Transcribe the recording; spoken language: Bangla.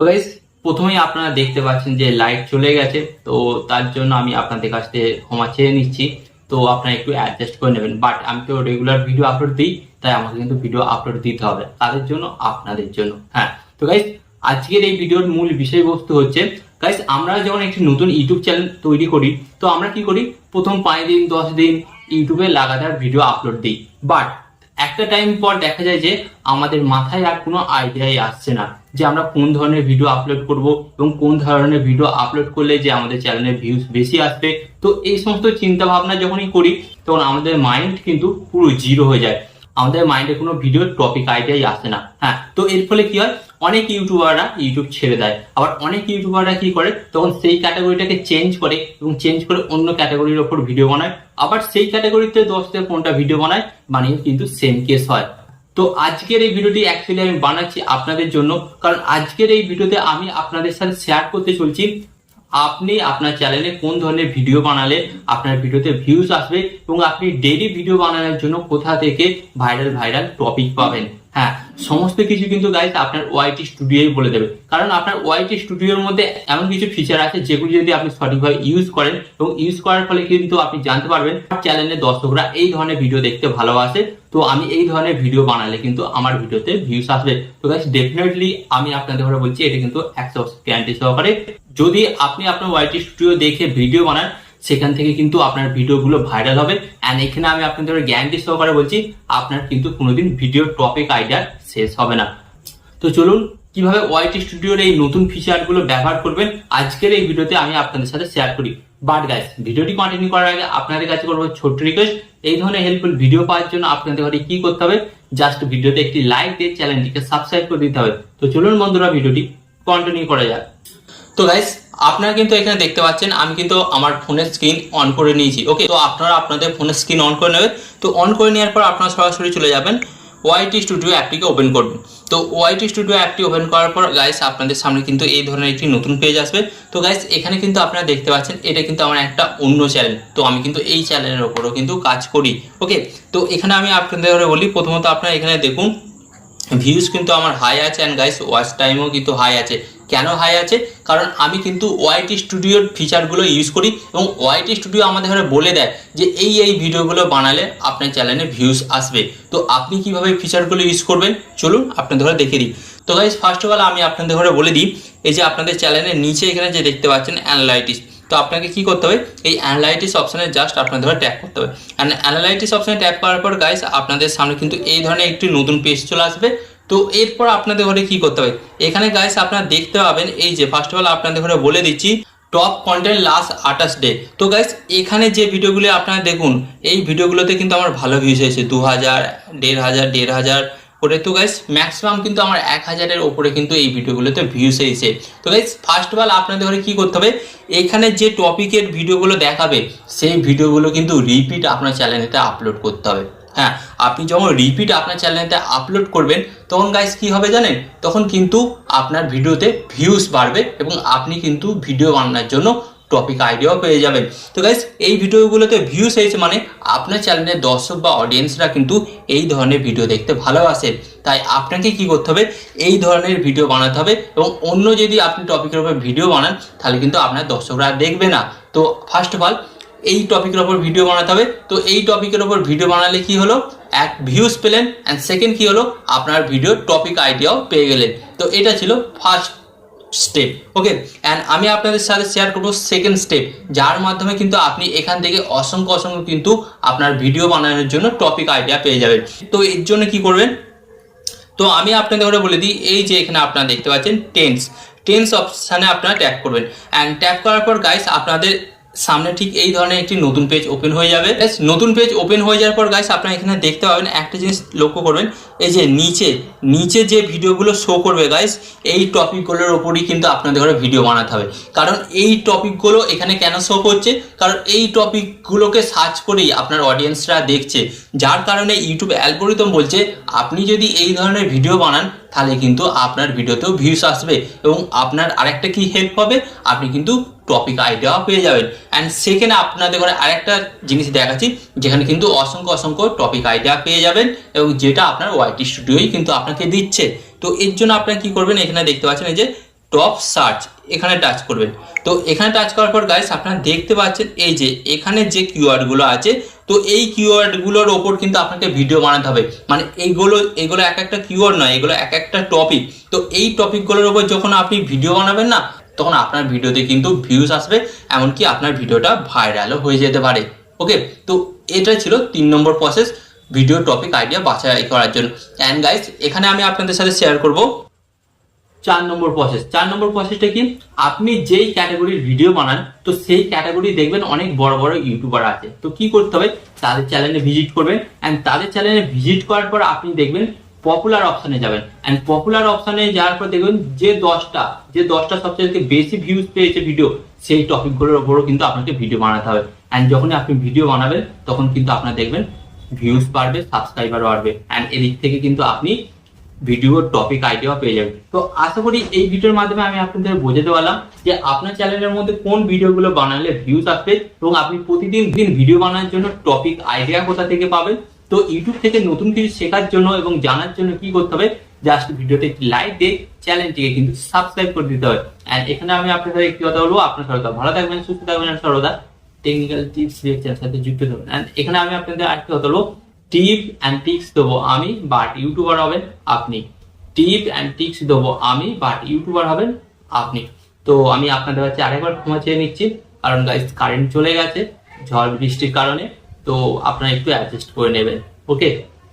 তো গাইস প্রথমেই আপনারা দেখতে পাচ্ছেন যে লাইট চলে গেছে, তো তার জন্য আমি আপনাদের কাছ থেকে ক্ষমা চেয়ে নিচ্ছি। তো আপনারা একটু অ্যাডজাস্ট করে নেবেন। বাট আমি তো রেগুলার ভিডিও আপলোড দিই, তাই আমাকে কিন্তু ভিডিও আপলোড দিতে হবে। তাদের জন্য, আপনাদের জন্য। হ্যাঁ তো গাইস আজকের এই ভিডিওর মূল বিষয়বস্তু হচ্ছে গাইস আমরা যখন একটি নতুন ইউটিউব চ্যানেল তৈরি করি, তো আমরা কি করি? প্রথম পাঁচ দিন, দশ দিন ইউটিউবে লাগাতার ভিডিও আপলোড দিই। বাট একটা টাইম পর দেখা যায় যে আমাদের মাথায় আর কোনো আইডিয়াই আসছে না যে আমরা কোন ধরনের ভিডিও আপলোড করব এবং কোন ধরনের ভিডিও আপলোড করলে যে আমাদের চ্যানেলের ভিউজ বেশি আসবে। তো এই সমস্ত চিন্তা ভাবনা যখনই করি, তখন আমাদের মাইন্ড কিন্তু পুরো জিরো হয়ে যায়। আমাদের মাইন্ডে কোনো ভিডিও টপিক আইডিয়াই আসে না। হ্যাঁ তো এর ফলে কি হয়? অনেক ইউটিউবাররা ইউটিউব ছেড়ে দেয়। আবার অনেক ইউটিউবাররা কি করে? তখন সেই ক্যাটাগরিটাকে চেঞ্জ করে এবং চেঞ্জ করে অন্য ক্যাটাগরির ওপর ভিডিও বানায়। আবার সেই ক্যাটাগরিতে দশ থেকে পনেরোটা ভিডিও বানায়, বানিয়ে কিন্তু সেম কেস হয়। তো আজকের এই ভিডিওটি অ্যাকচুয়ালি আমি বানাচ্ছি আপনাদের জন্য। কারণ আজকের এই ভিডিওতে আমি আপনাদের সাথে শেয়ার করতে চলছি। আপনি আপনার চ্যানেলে কোন ধরনের ভিডিও বানালে আপনার ভিডিওতে ভিউজ আসবে এবং আপনি ডেইলি ভিডিও বানানোর জন্য কোথা থেকে ভাইরাল ভাইরাল টপিক পাবেন। হ্যাঁ সমস্ত কিছু কিন্তু গাইজ আপনার ওয়াইটি স্টুডিওই বলে দেবে। কারণ আপনার ওয়াইটি স্টুডিওর মধ্যে এমন কিছু ফিচার আছে যেগুলি যদি আপনি সঠিকভাবে ইউজ করেন এবং ইউজ করার ফলে কিন্তু আপনি জানতে পারবেন চ্যানেলের দর্শকরা এই ধরনের ভিডিও দেখতে ভালোবাসে তো আমি এই ধরনের ভিডিও বানালে কিন্তু আমার ভিডিওতে ভিউস আসবে। তো গাইজ ডেফিনেটলি আমি আপনাদের ঘরে বলছি, এটা কিন্তু একশো গ্যারান্টি সহকারে। যদি আপনি আপনার ওয়াইটি স্টুডিও দেখে ভিডিও বানান সেখান থেকে কিন্তু আপনার ভিডিওগুলো ভাইরাল হবে। অ্যান্ড এখানে আমি আপনাদের গ্যারান্টি সহকারে বলছি, আপনার কিন্তু কোনোদিন ভিডিও টপিক আইডিয়া শেষ হবে না। তো চলুন, কীভাবে ওয়াইটি স্টুডিওর এই নতুন ফিচারগুলো ব্যবহার করবেন, আজকের এই ভিডিওতে আমি আপনাদের সাথে শেয়ার করি। বাট গাইস ভিডিওটি কন্টিনিউ করার আগে আপনাদের কাছে করব ছোট্ট রিকোয়েস্ট এই ধরনের হেল্পফুল ভিডিও পাওয়ার জন্য আপনাদের ঘরে কি করতে হবে জাস্ট ভিডিওতে একটি লাইক দিয়ে চ্যানেলটিকে সাবস্ক্রাইব করে দিতে হবে। তো চলুন বন্ধুরা ভিডিওটি কন্টিনিউ করা যাক। তো গাইস আপনারা কিন্তু এখানে দেখতে পাচ্ছেন, আমি কিন্তু আমার ফোনের স্ক্রিন অন করে নিয়েছি ওকে তো আপনারা আপনাদের ফোনের স্ক্রিন অন করে নেবেন। তো অন করে নেওয়ার পর আপনারা সরাসরি চলে যাবেন ওয়াইটি স্টুডিও অ্যাপটিকে ওপেন করবেন। তো ওয়াইটি স্টুডিও অ্যাপটি ওপেন করার পর গাইস আপনাদের সামনে কিন্তু এই ধরনের একটি নতুন পেজ আসবে। তো গাইস এখানে কিন্তু আপনারা দেখতে পাচ্ছেন, এটা কিন্তু আমার একটা অন্য চ্যানেল তো আমি কিন্তু এই চ্যানেলের ওপরও কিন্তু কাজ করি ওকে তো এখানে আমি আপনাদের বলি, প্রথমত আপনারা এখানে দেখুন ভিউজ কিন্তু আমার হাই আছে অ্যান্ড গাইস ওয়াচ টাইমও কিন্তু হাই আছে। কেন হাই আছে? কারণ আমি কিন্তু ওয়াইটি স্টুডিওর ফিচারগুলো ইউজ করি এবং ওয়াইটি স্টুডিও আমাদের ঘরে বলে দেয় যে এই এই ভিডিওগুলো বানালে আপনার চ্যানেলে ভিউজ আসবে। তো আপনি কীভাবে ফিচারগুলো ইউজ করবেন? চলুন আপনাদের ঘরে দেখে দিই। তো গাইজ ফার্স্ট অফ অল আমি আপনাদের ঘরে বলে দিই, এই যে আপনাদের চ্যানেলের নিচে এখানে যে দেখতে পাচ্ছেন অ্যানালাইটিস তো আপনাকে কি করতে হবে? এই অ্যানালাইটিস অপশানে জাস্ট আপনাদের ট্যাপ করতে হবে। অ্যানালাইটিস অপশানে ট্যাপ করার পর গাইস আপনাদের সামনে কিন্তু এই ধরনের একটি নতুন পেজ চলে আসবে। তো এরপর আপনাদের ঘরে কি করতে হবে? এখানে গাইস আপনারা দেখতে পাবেন, এই যে ফার্স্ট অফ অল আপনাদের ঘরে বলে দিচ্ছি টপ কন্টেন্ট লাস্ট আঠাশ ডে তো গাইস এখানে যে ভিডিওগুলি আপনারা দেখুন, এই ভিডিওগুলোতে কিন্তু আমার ভালো ভিউজ হয়েছে। দু হাজার দেড় হাজার দেড় হাজার করে। তো গাইস ম্যাক্সিমাম কিন্তু আমার এক হাজারের ওপরে কিন্তু এই ভিডিওগুলোতে ভিউজ এসেছে। তো গাইস ফার্স্ট অফ অল আপনাদের ঘরে কী করতে হবে? এখানে যে টপিকের ভিডিওগুলো দেখাবে, সেই ভিডিওগুলো কিন্তু রিপিট আপনার চ্যানেলেতে আপলোড করতে হবে। হ্যাঁ আপনি যখন রিপিট আপনার চ্যানেলতে আপলোড করবেন, তখন গাইস কি হবে জানেন? তখন কিন্তু আপনার ভিডিওতে ভিউস বাড়বে এবং আপনি কিন্তু ভিডিও বানানোর জন্য টপিক আইডিয়াও পেয়ে যাবেন। তো গাইস এই ভিডিওগুলোতে ভিউস হয়েছে মানে আপনার চ্যানেলের দর্শক বা অডিয়েন্সরা কিন্তু এই ধরনের ভিডিও দেখতে ভালোবাসে। তাই আপনাকে কি করতে হবে? এই ধরনের ভিডিও বানাতে হবে এবং অন্য যদি আপনি টপিকের উপর ভিডিও বানান, তাহলে কিন্তু আপনার দর্শকরা দেখবে না। তো ফার্স্ট অফ অল এই টপিকের ওপর ভিডিও বানাতে হবে। তো এই টপিকের ওপর ভিডিও বানালে কি হলো? এক ভিউজ পেলেন। অ্যান্ড সেকেন্ড কি হলো? আপনার ভিডিও টপিক আইডিয়াও পেয়ে গেলেন। তো এটা ছিল ফার্স্ট স্টেপ ওকে অ্যান্ড আমি আপনাদের সাথে শেয়ার করব সেকেন্ড স্টেপ যার মাধ্যমে কিন্তু আপনি এখান থেকে অসংখ্য অসংখ্য কিন্তু আপনার ভিডিও বানানোর জন্য টপিক আইডিয়া পেয়ে যাবেন। তো এর জন্য কি করবেন? তো আমি আপনাদের ঘরে বলে দিই, এই যে এখানে আপনারা দেখতে পাচ্ছেন টেন্স টেন্স অপশানে আপনারা ট্যাপ করবেন। অ্যান্ড ট্যাপ করার পর গাইস আপনাদের সামনে ঠিক এই ধরনের একটি নতুন পেজ ওপেন হয়ে যাবে। নতুন পেজ ওপেন হয়ে যাওয়ার পর গাইস আপনারা এখানে দেখতে পাবেন একটা জিনিস লক্ষ্য করবেন। এই যে নিচে নিচে যে ভিডিওগুলো শো করবে গাইস এই টপিকগুলোর ওপরই কিন্তু আপনাদের ঘরে ভিডিও বানাতে হবে। কারণ এই টপিকগুলো এখানে কেন শো করছে? কারণ এই টপিকগুলোকে সার্চ করেই আপনার অডিয়েন্সরা দেখছে। যার কারণে ইউটিউব অ্যালগোরিদম বলছে, আপনি যদি এই ধরনের ভিডিও বানান তাহলে কিন্তু আপনার ভিডিওতেও ভিউস আসবে এবং আপনার আরেকটা কি হেল্প হবে? আপনি কিন্তু টপিক আইডিয়াও পেয়ে যাবেন। অ্যান্ড সেখানে আপনাদের ঘরে আরেকটা জিনিস দেখাচ্ছি, যেখানে কিন্তু অসংখ্য অসংখ্য টপিক আইডিয়া পেয়ে যাবেন এবং যেটা আপনার ওয়াইটি স্টুডিওই কিন্তু আপনাকে দিচ্ছে। তো এর জন্য আপনারা কি করবেন? এখানে দেখতে পাচ্ছেন এই যে টপ সার্চ এখানে টাচ করবেন। তো এখানে টাচ করার পর গাইস আপনারা দেখতে পাচ্ছেন এই যে এখানে যে কিওয়ার্ডগুলো আছে তো এই কিওয়ার্ডগুলোর ওপর কিন্তু আপনাকে ভিডিও বানাতে হবে। মানে এইগুলো, এগুলো এক একটা কিওয়ার্ড নয়, এগুলো এক একটা টপিক তো এই টপিকগুলোর ওপর যখন আপনি ভিডিও বানাবেন না, তখন আপনার ভিডিওতে কিন্তু ভিউজ আসবে, এমনকি আপনার ভিডিওটা ভাইরালও হয়ে যেতে পারে। ওকে তো এটা ছিল তিন number process video topic idea বাছাই করার জন্য। অ্যান্ড গাইস এখানে আমি আপনাদের সাথে শেয়ার করব। চার নম্বর প্রসেস চার নম্বর প্রসেসটা কি? আপনি যেই ক্যাটাগরির ভিডিও বানান, তো সেই ক্যাটাগরি দেখবেন অনেক বড় বড় ইউটিউবার আছে। তো কি করতে হবে? তাদের চ্যানেলে ভিজিট করবেন অ্যান্ড তাদের চ্যানেলে ভিজিট করার পর আপনি দেখবেন পপুলার অপশনে যাবেন। অ্যান্ড পপুলার অপশনে যাওয়ার পর দেখবেন যে দশটা যে দশটা সবচেয়ে বেশি ভিউজ পেয়েছে ভিডিও সেই টপিকগুলোর উপরও কিন্তু আপনাকে ভিডিও বানাতে হবে। অ্যান্ড যখনই আপনি ভিডিও বানাবেন, তখন কিন্তু আপনার দেখবেন ভিউজ বাড়বে সাবস্ক্রাইবার বাড়বে। অ্যান্ড এদিক থেকে কিন্তু আপনি ভিডিওর টপিক আইডিয়া পেয়ে যাবেন তো আশা করি এই ভিডিওর মাধ্যমে আমি আপনাদের বোঝাতে পারলাম যে আপনার চ্যানেলের মধ্যে কোন ভিডিওগুলো বানালে ভিউজ আসবে এবং আপনি প্রতিদিন দিন ভিডিও বানানোর জন্য টপিক আইডিয়া কোথা থেকে পাবেন। তো ইউটিউব থেকে নতুন কিছু শেখার জন্য এবং জানার জন্য কি করতে হবে জাস্ট ভিডিওতে একটি লাইক দিয়ে চ্যানেলটিকে কিন্তু সাবস্ক্রাইব করে দিতে হবে। অ্যান্ড এখানে আমি আপনার সাথে একটি কথা বলব, আপনার সর্বদা ভালো থাকবেন, সুস্থ থাকবেন আর সর্বদা টেকনিক্যাল টিপস সাথে যুক্ত থাকবেন অ্যান্ড এখানে আমি আপনাদের আরেকটি কথা বলব টিপ অ্যান্ড টিক্স দেবো আমি, বাট ইউটিউবার হবেন আপনি। টিপ অ্যান্ড টিক্স দেবো আমি, বাট ইউটিউবার হবেন আপনি। তো আমি আপনাদের কাছে আরেকবার ক্ষমা চেয়ে নিচ্ছি, কারণ গাইজ কারেন্ট চলে গেছে, ঝড় বৃষ্টির কারণে, তো আপনারা একটু অ্যাডজাস্ট করে নেবেন ওকে